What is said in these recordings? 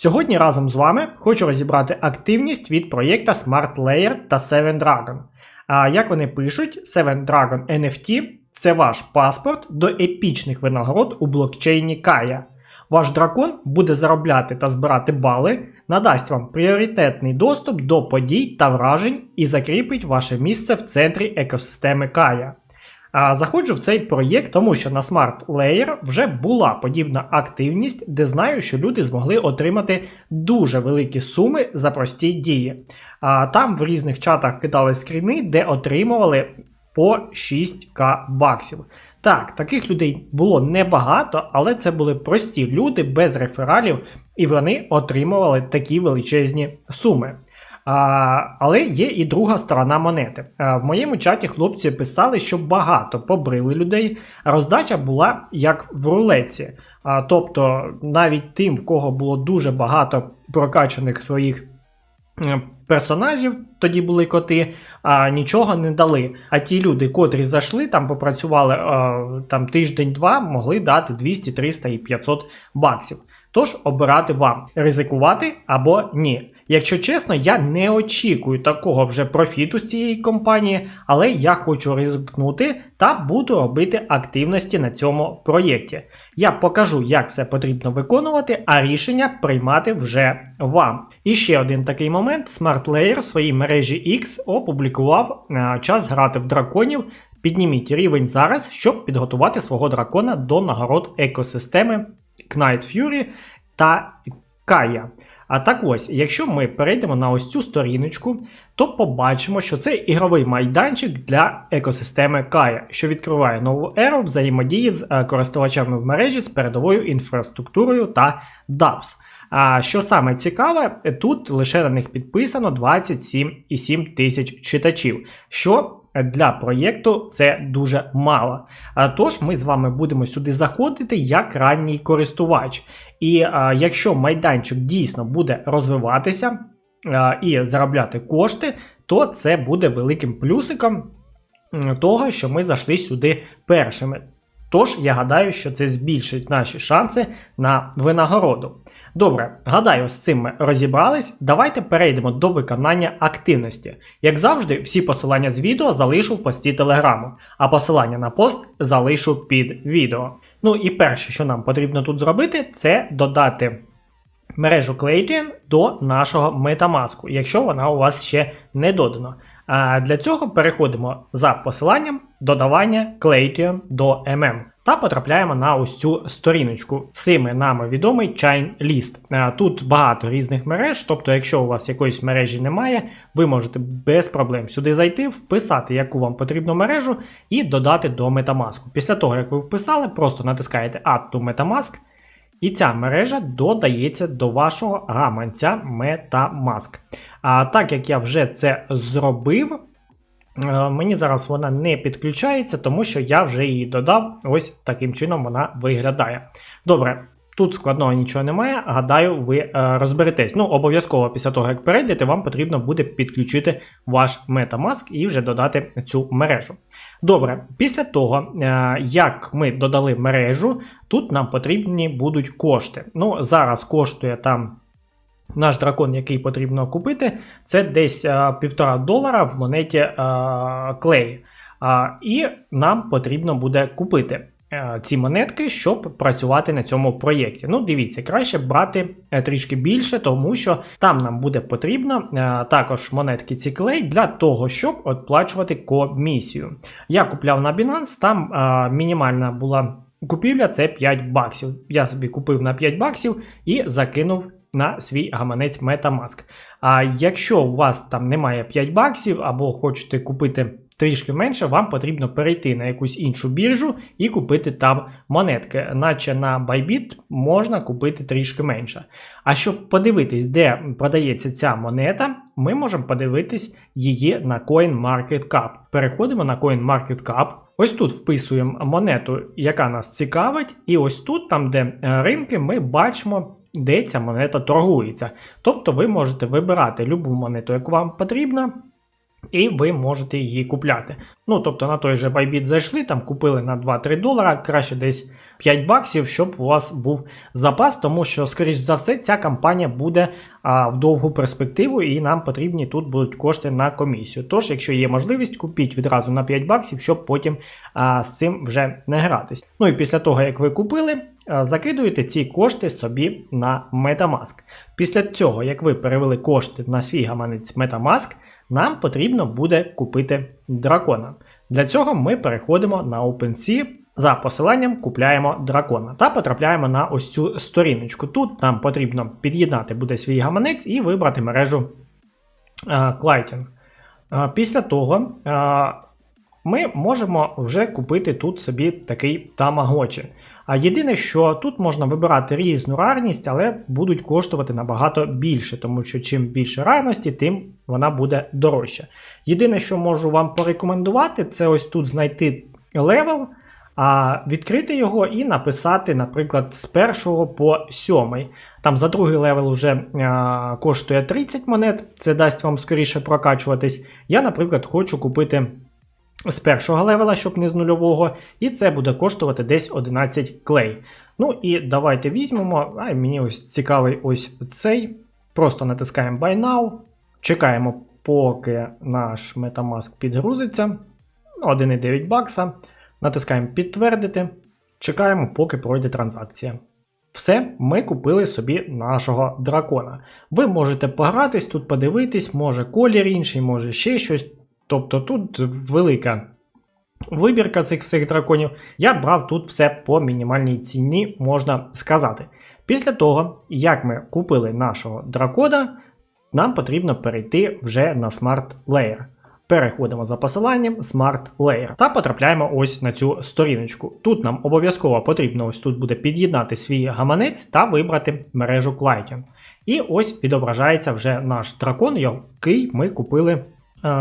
Сьогодні разом з вами хочу розібрати активність від проєкта Smart Layer та Seven Dragon. А як вони пишуть, Seven Dragon NFT це ваш паспорт до епічних винагород у блокчейні Kaya. Ваш дракон буде заробляти та збирати бали, надасть вам пріоритетний доступ до подій та вражень і закріпить ваше місце в центрі екосистеми Kaya. Заходжу в цей проєкт, тому що на Smart Layer вже була подібна активність, де знаю, що люди змогли отримати дуже великі суми за прості дії. Там в різних чатах кидали скріни, де отримували по 6к баксів. Так, таких людей було небагато, але це були прості люди без рефералів, і вони отримували такі величезні суми. Але є і друга сторона монети. В моєму чаті хлопці писали, що багато побрили людей. Роздача була як в рулетці. Тобто навіть тим, в кого було дуже багато прокачаних своїх е, персонажів, тоді були коти, нічого не дали. А ті люди, котрі зайшли, там попрацювали там тиждень-два, могли дати 200, 300 і 500 баксів. Тож обирати вам ризикувати або ні. Якщо чесно, я не очікую такого вже профіту з цієї компанії, але я хочу ризикнути та буду робити активності на цьому проєкті. Я покажу, як це потрібно виконувати, а рішення приймати вже вам. І ще один такий момент: Smart Layer в своїй мережі X опублікував е, час грати в драконів. Підніміть рівень зараз, щоб підготувати свого дракона до нагород екосистеми Knight Fury та Кая. А так ось, якщо ми перейдемо на ось цю сторіночку, то побачимо, що це ігровий майданчик для екосистеми Kaya, що відкриває нову еру взаємодії з е, користувачами в мережі з передовою інфраструктурою та DApps. А що саме цікаве, тут лише на них підписано 27,7 тисяч читачів, що для проєкту це дуже мало. А Тож ми з вами будемо сюди заходити як ранній користувач. І а, якщо майданчик дійсно буде розвиватися а, і заробляти кошти, то це буде великим плюсиком того, що ми зайшли сюди першими. Тож я гадаю, що це збільшить наші шанси на винагороду. Добре, гадаю, з цим ми розібрались. Давайте перейдемо до виконання активності. Як завжди, всі посилання з відео залишу в пості телеграму, а посилання на пост залишу під відео. Ну і перше, що нам потрібно тут зробити, це додати мережу Clayton до нашого Metamask, якщо вона у вас ще не додана. А для цього переходимо за посиланням додавання Clayton до MM та потрапляємо на ось цю сторіночку. Всіми нами відомий Chain List. Тут багато різних мереж, тобто, якщо у вас якоїсь мережі немає, ви можете без проблем сюди зайти, вписати, яку вам потрібну мережу, і додати до Metamask. Після того, як ви вписали, просто натискаєте Add to Metamask. І ця мережа додається до вашого гаманця Metamask. А так як я вже це зробив, е, мені зараз вона не підключається, тому що я вже її додав. Ось таким чином вона виглядає. Добре. Тут складного нічого немає, гадаю, ви е, розберетесь. Ну, обов'язково після того, як перейдете, вам потрібно буде підключити ваш Metamask і вже додати цю мережу. Добре, після того, е, як ми додали мережу, тут нам потрібні будуть кошти. Ну, зараз коштує там наш дракон, який потрібно купити, це десь е, півтора долара в монеті е, клей. І нам потрібно буде купити. Е, ці монетки, щоб працювати на цьому проєкті. Ну, дивіться, краще брати трішки більше, тому що там нам буде потрібно також монетки ці клей для того, щоб оплачувати комісію. Я купляв на Binance, там мінімальна була купівля це 5 баксів. Я собі купив на 5 баксів і закинув. На свій гаманець Metamask. А якщо у вас там немає 5 баксів, або хочете купити трішки менше, вам потрібно перейти на якусь іншу біржу і купити там монетки. Наче на Bybit можна купити трішки менше. А щоб подивитись, де продається ця монета, ми можемо подивитись її на CoinMarketCap. Переходимо на CoinMarketCap. Ось тут вписуємо монету, яка нас цікавить, і ось тут, там, де е, ринки, ми бачимо, де ця монета торгується. Тобто ви можете вибирати любу монету, яку вам потрібна, і ви можете її купляти. Ну, тобто на той же Bybit зайшли, там купили на 2-3 долара, краще десь 5 баксів, щоб у вас був запас, тому що, скоріш за все, ця кампанія буде а, в довгу перспективу, і нам потрібні тут будуть кошти на комісію. Тож, якщо є можливість, купіть відразу на 5 баксів, щоб потім а, з цим вже не гратись. Ну і після того, як ви купили, закидуєте ці кошти собі на Metamask. Після цього, як ви перевели кошти на свій гаманець Metamask, нам потрібно буде купити дракона. Для цього ми переходимо на OpenSea, за посиланням купляємо дракона та потрапляємо на ось цю сторіночку. Тут нам потрібно під'єднати буде свій гаманець і вибрати мережу Клайтінг. Після того е, ми можемо вже купити тут собі такий тамагочі. А єдине, що тут можна вибирати різну рарність, але будуть коштувати набагато більше, тому що чим більше рарності, тим вона буде дорожча. Єдине, що можу вам порекомендувати, це ось тут знайти левел, а відкрити його і написати, наприклад, з першого по сьомий. Там за другий левел вже а, коштує 30 монет, це дасть вам скоріше прокачуватись. Я, наприклад, хочу купити з першого левела, щоб не з нульового, і це буде коштувати десь 11 клей. Ну і давайте візьмемо. А мені ось цікавий ось цей. Просто натискаємо Buy Now. Чекаємо, поки наш Metamask підгрузиться. 1,9 бакса. Натискаємо підтвердити. Чекаємо, поки пройде транзакція. Все, ми купили собі нашого дракона. Ви можете погратись, тут подивитись, може колір інший, може ще щось. Тобто тут велика вибірка цих всіх драконів. Я брав тут все по мінімальній ціні, можна сказати. Після того, як ми купили нашого дракона, нам потрібно перейти вже на Smart Layer. Переходимо за посиланням Smart Layer та потрапляємо ось на цю сторіночку. Тут нам обов'язково потрібно ось тут буде під'єднати свій гаманець та вибрати мережу Client. І ось відображається вже наш дракон, який ми купили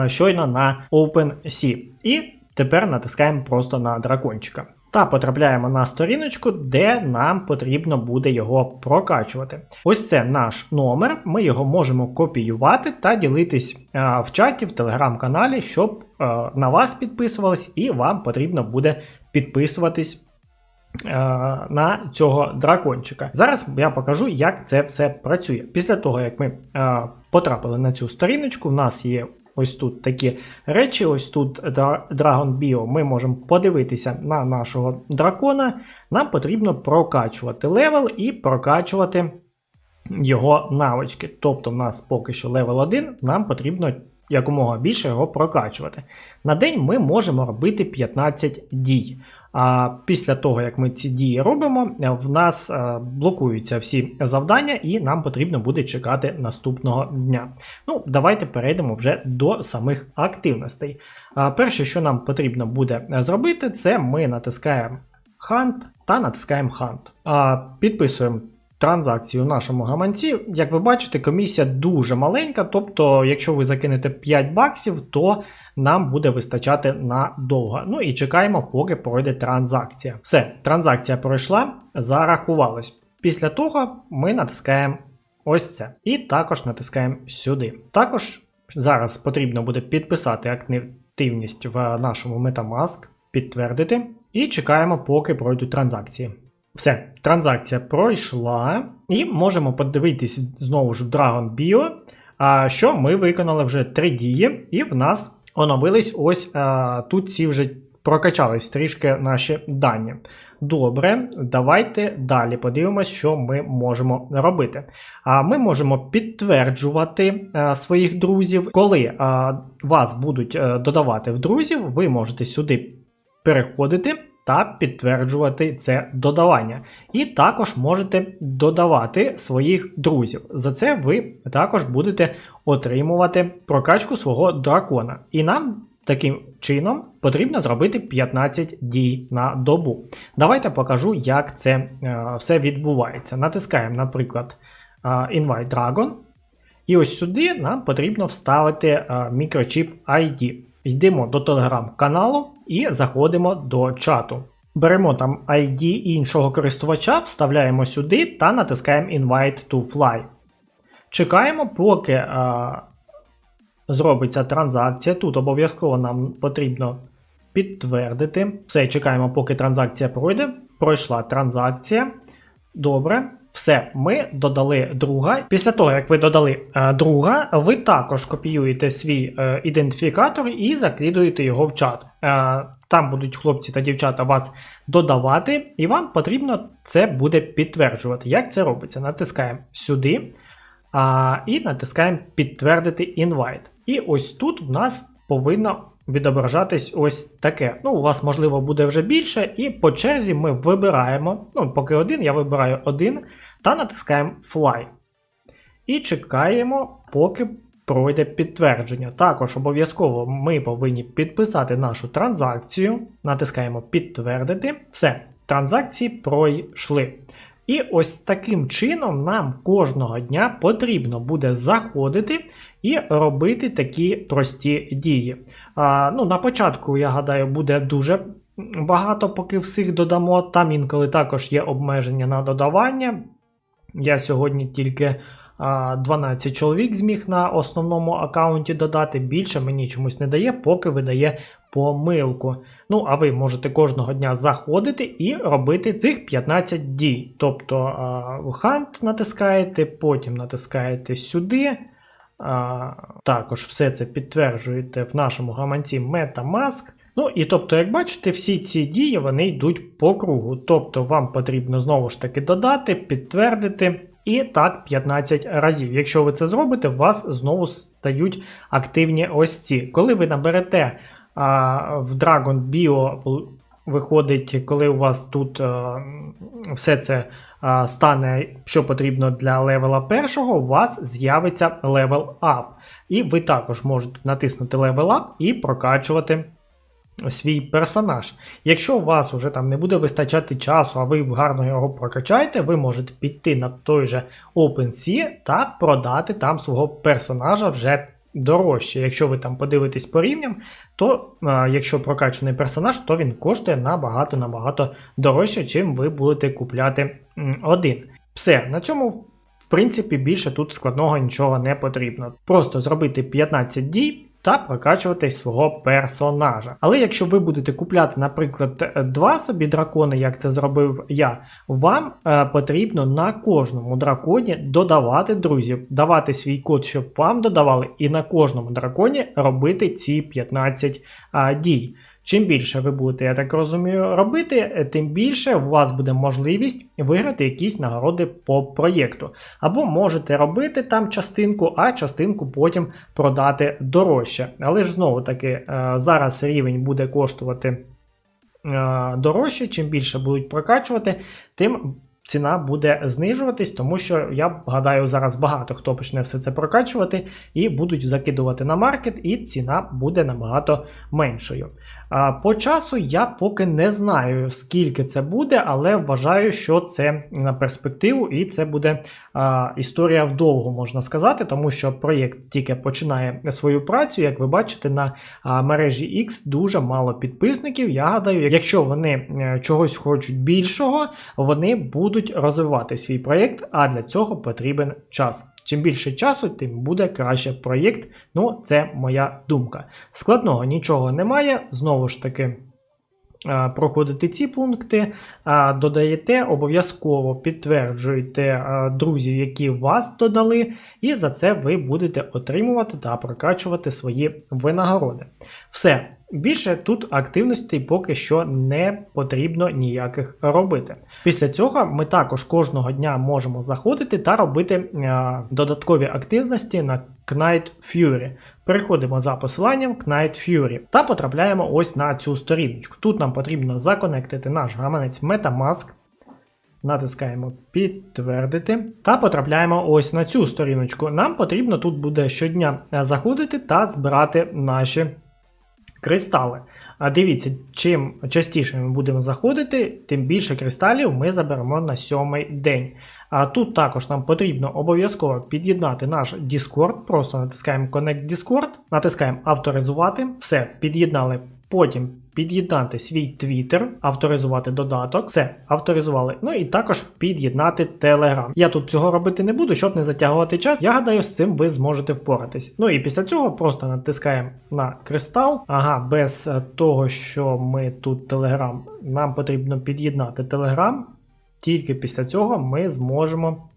щойно на OpenSea. І тепер натискаємо просто на дракончика. Та потрапляємо на сторіночку, де нам потрібно буде його прокачувати. Ось це наш номер. Ми його можемо копіювати та ділитись а, в чаті, в телеграм-каналі, щоб а, на вас підписувались, і вам потрібно буде підписуватись. На цього дракончика. Зараз я покажу, як це все працює. Після того, як ми а, потрапили на цю сторіночку, в нас є Ось тут такі речі, ось тут Dragon Bio, ми можемо подивитися на нашого дракона. Нам потрібно прокачувати левел і прокачувати його навички. Тобто, в нас поки що левел 1, нам потрібно якомога більше його прокачувати. На день ми можемо робити 15 дій. А після того, як ми ці дії робимо, в нас е, блокуються всі завдання, і нам потрібно буде чекати наступного дня. Ну, давайте перейдемо вже до самих активностей. Перше, що нам потрібно буде зробити, це ми натискаємо Hunt та натискаємо Hunt. Підписуємо. Транзакцію в нашому гаманці, як ви бачите, комісія дуже маленька. Тобто, якщо ви закинете 5 баксів, то нам буде вистачати надовго. Ну і чекаємо, поки пройде транзакція. Все, транзакція пройшла, зарахувалось. Після того ми натискаємо ось це. І також натискаємо сюди. Також зараз потрібно буде підписати активність в нашому Metamask, підтвердити. І чекаємо, поки пройдуть транзакції. Все, транзакція пройшла. І можемо подивитись знову ж в Dragon Bio, що ми виконали вже три дії, і в нас оновились ось а, тут ці вже прокачались трішки наші дані. Добре, давайте далі подивимось, що ми можемо робити. А Ми можемо підтверджувати а, своїх друзів. Коли а, вас будуть додавати в друзів, ви можете сюди переходити та підтверджувати це додавання. І також можете додавати своїх друзів. За це ви також будете отримувати прокачку свого дракона. І нам Таким чином потрібно зробити 15 дій на добу. Давайте покажу, як це е, все відбувається. Натискаємо, наприклад, е, Invite Dragon. І ось сюди нам потрібно вставити е, мікрочіп ID. Йдемо до телеграм-каналу і заходимо до чату. Беремо там ID іншого користувача, вставляємо сюди та натискаємо Invite to Fly. Чекаємо, поки е, зробиться транзакція. Тут обов'язково нам потрібно підтвердити. Все, чекаємо, поки транзакція пройде. Пройшла транзакція. Добре. Все, ми додали друга. Після того, як ви додали е, друга, ви також копіюєте свій е, ідентифікатор і закидуєте його в чат. Е, там будуть хлопці та дівчата вас додавати, і вам потрібно це буде підтверджувати. Як це робиться? Натискаємо сюди а, і натискаємо підтвердити інвайт. І ось тут в нас повинно відображатись ось таке. Ну, у вас, можливо, буде вже більше, і по черзі ми вибираємо, ну, поки один, я вибираю один, та натискаємо Fly. І чекаємо, поки пройде підтвердження. Також обов'язково ми повинні підписати нашу транзакцію, натискаємо підтвердити. Все, транзакції пройшли. І ось таким чином нам кожного дня потрібно буде заходити і робити такі прості дії. А, ну, На початку, я гадаю, буде дуже багато, поки всіх додамо. Там інколи також є обмеження на додавання. Я сьогодні тільки 12 чоловік зміг на основному аккаунті додати. Більше мені чомусь не дає, поки видає помилку. Ну, а ви можете кожного дня заходити і робити цих 15 дій. Тобто Hunt натискаєте, потім натискаєте сюди. Також все це підтверджуєте в нашому гаманці Metamask. Ну і тобто, як бачите, всі ці дії вони йдуть по кругу. Тобто вам потрібно знову ж таки додати, підтвердити. І так 15 разів. Якщо ви це зробите, у вас знову стають активні ось ці. Коли ви наберете а, в Dragon Bio, виходить, коли у вас тут а, все це стане, що потрібно для левела першого, у вас з'явиться левел up. І ви також можете натиснути Level Up і прокачувати свій персонаж. Якщо у вас вже там не буде вистачати часу, а ви гарно його прокачаєте, ви можете піти на той же OpenSea та продати там свого персонажа вже дорожче. Якщо ви там подивитесь по то а, якщо прокачаний персонаж, то він коштує набагато-набагато дорожче, чим ви будете купляти один. Все, на цьому. В принципі, більше тут складного нічого не потрібно. Просто зробити 15 дій, та прокачувати свого персонажа. Але якщо ви будете купляти, наприклад, два собі дракони, як це зробив я, вам е, потрібно на кожному драконі додавати друзів, давати свій код, щоб вам додавали, і на кожному драконі робити ці 15 е, дій. Чим більше ви будете, я так розумію, робити, тим більше у вас буде можливість виграти якісь нагороди по проєкту. Або можете робити там частинку, а частинку потім продати дорожче. Але ж знову таки, е, зараз рівень буде коштувати е, дорожче, чим більше будуть прокачувати, тим. Ціна буде знижуватись, тому що я гадаю, зараз багато хто почне все це прокачувати і будуть закидувати на маркет, і ціна буде набагато меншою. По часу я поки не знаю, скільки це буде, але вважаю, що це на перспективу, і це буде а, історія вдовго, можна сказати, тому що проєкт тільки починає свою працю. Як ви бачите, на мережі X дуже мало підписників. Я гадаю, якщо вони чогось хочуть більшого, вони будуть розвивати свій проєкт, а для цього потрібен час. Чим більше часу, тим буде краще проєкт. Ну, це моя думка. Складного нічого немає. Знову ж таки, проходите ці пункти, додаєте, обов'язково підтверджуєте друзів, які вас додали, і за це ви будете отримувати та прокачувати свої винагороди. Все. Більше тут активностей поки що не потрібно ніяких робити. Після цього ми також кожного дня можемо заходити та робити е, додаткові активності на Knight Fury. Переходимо за посиланням Knight Fury та потрапляємо ось на цю сторіночку. Тут нам потрібно законектити наш гаманець Metamask. Натискаємо підтвердити та потрапляємо ось на цю сторіночку. Нам потрібно тут буде щодня заходити та збирати наші кристали. А дивіться, чим частіше ми будемо заходити, тим більше кристалів ми заберемо на сьомий день. А тут також нам потрібно обов'язково під'єднати наш Discord. Просто натискаємо Connect Discord, натискаємо авторизувати. Все, під'єднали. Потім під'єднати свій Twitter, авторизувати додаток, все, авторизували. Ну і також під'єднати Telegram. Я тут цього робити не буду, щоб не затягувати час. Я гадаю, з цим ви зможете впоратись. Ну і після цього просто натискаємо на кристал. Ага, без е, того, що ми тут Telegram, нам потрібно під'єднати Telegram. Тільки після цього ми зможемо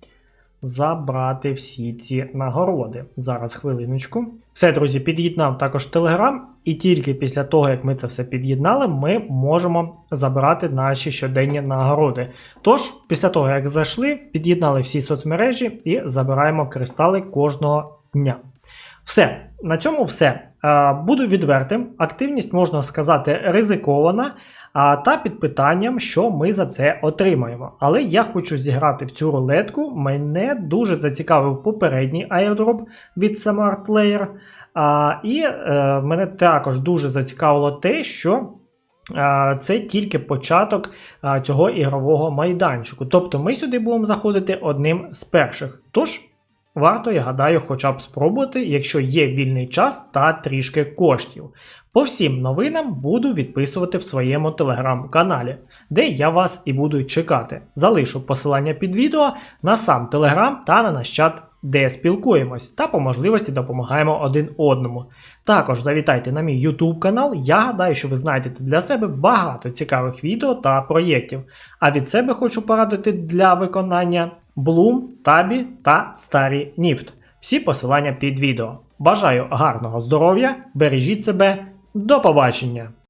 забрати всі ці нагороди. Зараз хвилиночку. Все, друзі, під'єднав також Telegram, і тільки після того, як ми це все під'єднали, ми можемо забирати наші щоденні нагороди. Тож, після того, як зайшли, під'єднали всі соцмережі і забираємо кристали кожного дня. Все, на цьому все. Е, Буду відвертим. Активність, можна сказати, ризикована. Та під питанням, що ми за це отримаємо. Але я хочу зіграти в цю рулетку. Мене дуже зацікавив попередній airdrop від Smart Layer. А, і е, мене також дуже зацікавило те, що е, це тільки початок е, цього ігрового майданчику. Тобто ми сюди будемо заходити одним з перших. Тож. Варто, я гадаю, хоча б спробувати, якщо є вільний час та трішки коштів. По всім новинам буду відписувати в своєму телеграм-каналі, де я вас і буду чекати. Залишу посилання під відео на сам телеграм та на наш чат, де спілкуємось та по можливості допомагаємо один одному. Також завітайте на мій YouTube канал, я гадаю, що ви знайдете для себе багато цікавих відео та проєктів. А від себе хочу порадити для виконання Bloom, Tabі та Старі Ніфт. Всі посилання під відео. Бажаю гарного здоров'я, бережіть себе, до побачення!